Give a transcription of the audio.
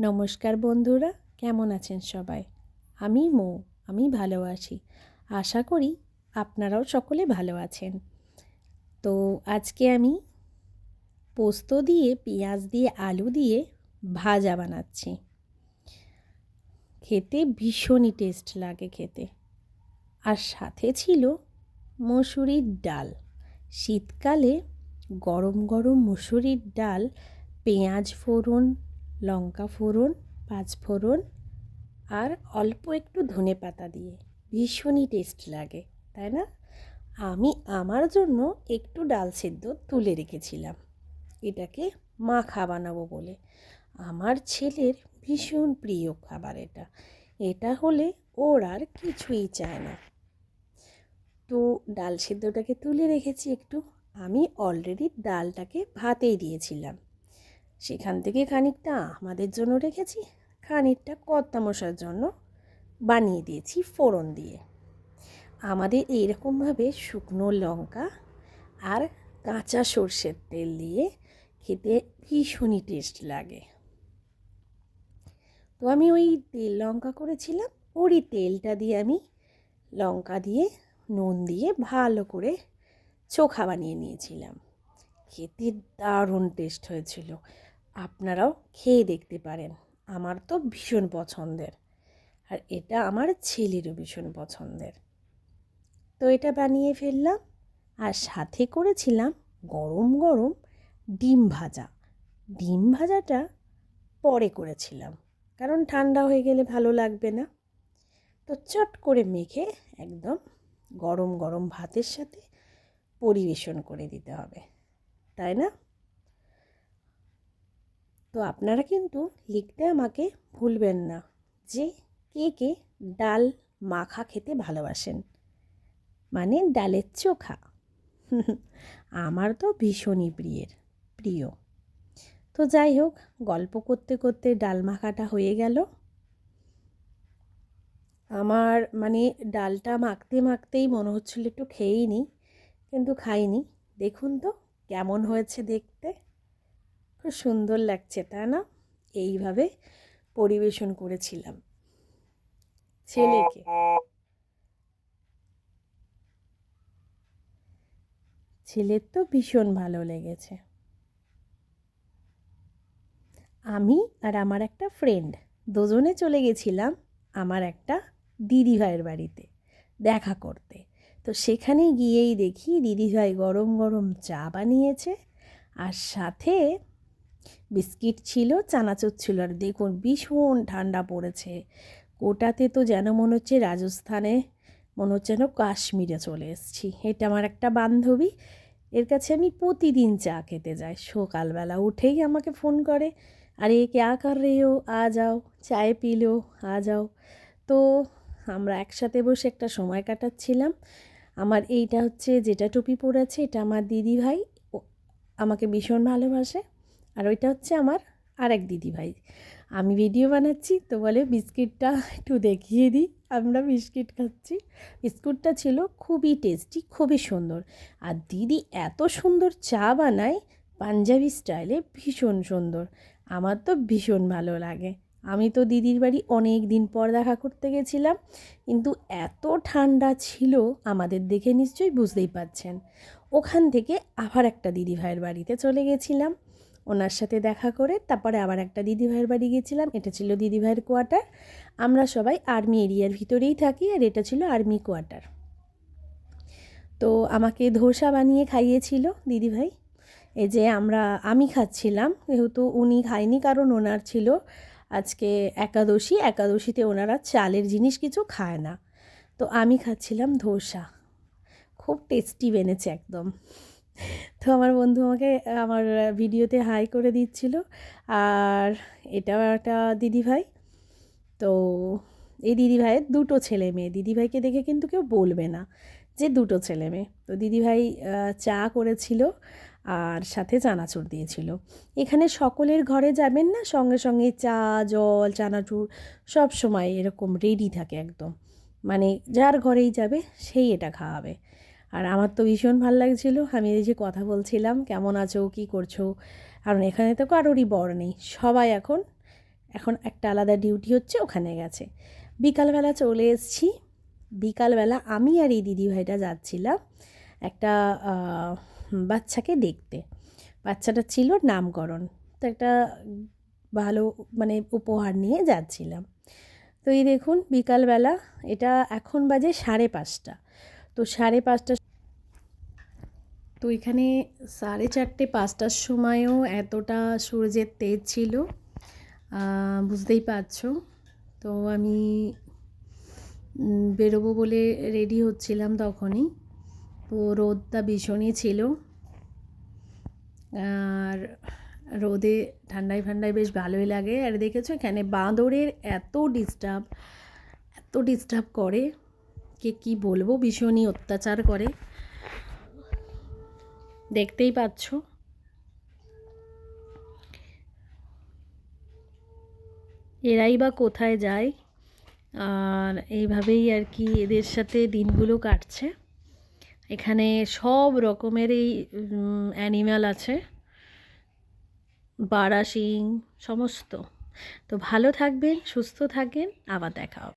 নমস্কার বন্ধুরা, কেমন আছেন সবাই? আমি মো, আমি ভালো আছি। আশা করি আপনারাও সকলে ভালো আছেন। তো আজকে আমি পোস্ত দিয়ে, পেঁয়াজ দিয়ে, আলু দিয়ে ভাজা বানাচ্ছি। খেতে ভীষণই টেস্ট লাগে খেতে। আর সাথে ছিল মসুরির ডাল। শীতকালে গরম গরম মুসুরির ডাল, পেঁয়াজ ফোড়ন লঙ্কা ফোড়ন, পাঁচ ফোড়ন আর অল্প একটু ধনে পাতা দিয়ে। ভীষণই টেস্ট লাগে, তাই না? আমি আমার জন্য একটু ডাল সেদ্ধ তুলে রেখেছিলাম। এটাকে মাখা বানাবো বলে। আমার ছেলের ভীষণ প্রিয় খাবার এটা। এটা হলে ওর আর কিছুই চায় না। তো ডাল সেদ্ধটাকে তুলে রেখেছি একটু। আমি অলরেডি ডালটাকে ভাতেই দিয়েছিলাম। সেখান থেকে খানিকটা আমাদের জন্য রেখেছি, খানিকটা কর্তা মশার জন্য বানিয়ে দিয়েছি ফোড়ন দিয়ে। আমাদের এইরকমভাবে শুকনো লঙ্কা আর কাঁচা সর্ষের তেল দিয়ে খেতে ভীষণই টেস্ট লাগে। তো আমি ওই তেল লঙ্কা করেছিলাম, ওরই তেলটা দিয়ে আমি লঙ্কা দিয়ে, নুন দিয়ে ভালো করে চোখা বানিয়ে নিয়েছিলাম। খেতে দারুণ টেস্ট হয়েছিল। আপনারাও খেয়ে দেখতে পারেন। আমার তো ভীষণ পছন্দের। আর এটা আমার ছেলেরও ভীষণ পছন্দের। তো এটা বানিয়ে ফেললাম আর সাথে করেছিলাম গরম গরম ডিম ভাজা। ডিম ভাজাটা পরে করেছিলাম, কারণ ঠান্ডা হয়ে গেলে ভালো লাগবে না। তো চট করে মেখে একদম গরম গরম ভাতের সাথে পরিবেশন করে দিতে হবে। তাই না? তো আপনারা কিন্তু লিখতে আমাকে ভুলবেন না যে কে কে ডাল মাখা খেতে ভালোবাসেন। মানে ডালের চোখা। আমার তো ভীষণই প্রিয়ের, প্রিয়। তো যাই হোক, গল্প করতে করতে ডাল মাখাটা হয়ে গেল। আমার মানে ডালটা মাখতে মাখতেই মনে হচ্ছিল একটু খেয়েই নিই কিন্তু খাইনি। দেখুন তো কেমন হয়েছে দেখতে? খুব সুন্দর লাগছে, তাই না? এইভাবে পরিবেশন করেছিলাম। ছেলেকে। ছেলের তো ভীষণ ভালো লেগেছে। আমি আর আমার একটা ফ্রেন্ড দুজনে চলে গেছিলাম আমার একটা দিদিভাইয়ের বাড়িতে দেখা করতে। তো সেখানে গিয়েই দেখি দিদিভাই গরম গরম চা বানিয়েছে আর সাথে বিস্কিট ছিল, চানাচুর ছিল। আর দেখুন, ভীষণ ঠান্ডা পড়েছে। ওটাতে তো যেন মনে হচ্ছে রাজস্থানে, মনে হচ্ছে যেন কাশ্মীরে চলে এসেছি। এটা আমার একটা বান্ধবী, এর কাছে আমি প্রতিদিন চা খেতে যাই। সকালবেলা উঠেই আমাকে ফোন করে, আরে ক্যা কর রে ও, আ যাও, চায় পিলো আ যাও। তো আমরা একসাথে বসে একটা সময় কাটাচ্ছিলাম। আমার এইটা হচ্ছে যেটা টুপি পরেছে, এটা আমার দিদি ভাই আমাকে ভীষণ ভালোবাসে। আর ওইটা হচ্ছে আমার আর এক দিদি ভাই আমি ভিডিও বানাচ্ছি, তো বলে বিস্কিটটা একটু দেখিয়ে দিই। আমরা বিস্কিট খাচ্ছি। বিস্কুটটা ছিল খুবই টেস্টি, খুবই সুন্দর। আর দিদি এত সুন্দর চা বানায়, পাঞ্জাবি স্টাইলে ভীষণ সুন্দর। আমার তো ভীষণ ভালো লাগে। আমি তো দিদির বাড়ি অনেক দিন পর দেখা করতে গেছিলাম, কিন্তু এত ঠান্ডা ছিল আমাদের দেখে নিশ্চয়ই বুঝতেই পাচ্ছেন ওখান থেকে আবার একটা দিদি ভাইয়ের বাড়িতে চলে গেছিলাম। ওনার সাথে দেখা করে তারপরে আবার একটা দিদিভাইয়ের বাড়ি গেছিলাম। এটা ছিল দিদিভাইয়ের কোয়ার্টার। আমরা সবাই আর্মি এরিয়ার ভিতরেই থাকি আর এটা ছিল আর্মি কোয়ার্টার। তো আমাকে ধোসা বানিয়ে খাইয়েছিল দিদিভাই। এই যে আমরা, আমি খাচ্ছিলাম, যেহেতু উনি খায়নি কারণ ওনার ছিল। আজকে একাদশী, একাদশীতে ওনারা চালের জিনিস কিছু খায় না। তো আমি খাচ্ছিলাম ধোসা। খুব টেস্টি বেনেছে একদম। তো আমার বন্ধু আমাকে, আমার ভিডিওতে হাই করে দিচ্ছিল। আর এটাও একটা দিদিভাই। তো এই দিদিভাইয়ের দুটো ছেলে মেয়ে। দিদিভাইকে দেখে কিন্তু কেউ বলবে না যে দুটো ছেলে মেয়ে। তো দিদিভাই চা করেছিল। আর সাথে চানাচুর দিয়েছিল। এখানে সকলের ঘরে যাবেন না? সঙ্গে সঙ্গে চা, জল, চানাচুর সব সময় এরকম রেডি থাকে একদম। মানে যার ঘরেই যাবে, সেই এটা খাওয়াবে। আর আমার তো ভীষণ ভালো লাগছিল। আমি এই যে কথা বলছিলাম, কেমন আছো, কী করছ? কারণ এখানে তো কারোরই বর নেই। সবাই এখন এখন একটা আলাদা ডিউটি হচ্ছে, ওখানে গেছে। বিকালবেলা চলে এসেছি। বিকালবেলা আমি আর এই দিদিভাইটা যাচ্ছিলাম। একটা বাচ্চাকে দেখতে। বাচ্চাটা ছিল নামকরণ। তো একটা ভালো মানে উপহার নিয়ে যাচ্ছিলাম। তো এই দেখুন, বিকালবেলা এটা এখন বাজে সাড়ে পাঁচটা। তো সাড়ে পাঁচটা তো এখানে সাড়ে চারটে, পাঁচটার সময়ও এতটা সূর্যের তেজ ছিল বুঝতেই পারছ। তো আমি বেরোবো বলে রেডি হচ্ছিলাম তখনই। তো রোদটা ভীষণই ছিল। আর রোদে ঠান্ডায় ঠান্ডায় বেশ ভালোই লাগে। আর দেখেছ এখানে বাঁদরের এত ডিস্টার্ব এত ডিস্টার্ব করে কে কি বলব? ভীষণই অত্যাচার করে। দেখতেই পাচ্ছ। এরাই বা কোথায় যায়? আর এইভাবেই আর কি এদের সাথে দিনগুলো কাটছে। এখানে সব রকমেরই অ্যানিম্যাল আছে। বারাসিং সমস্ত। তো ভালো থাকবেন, সুস্থ থাকেন, আবার দেখা হবে।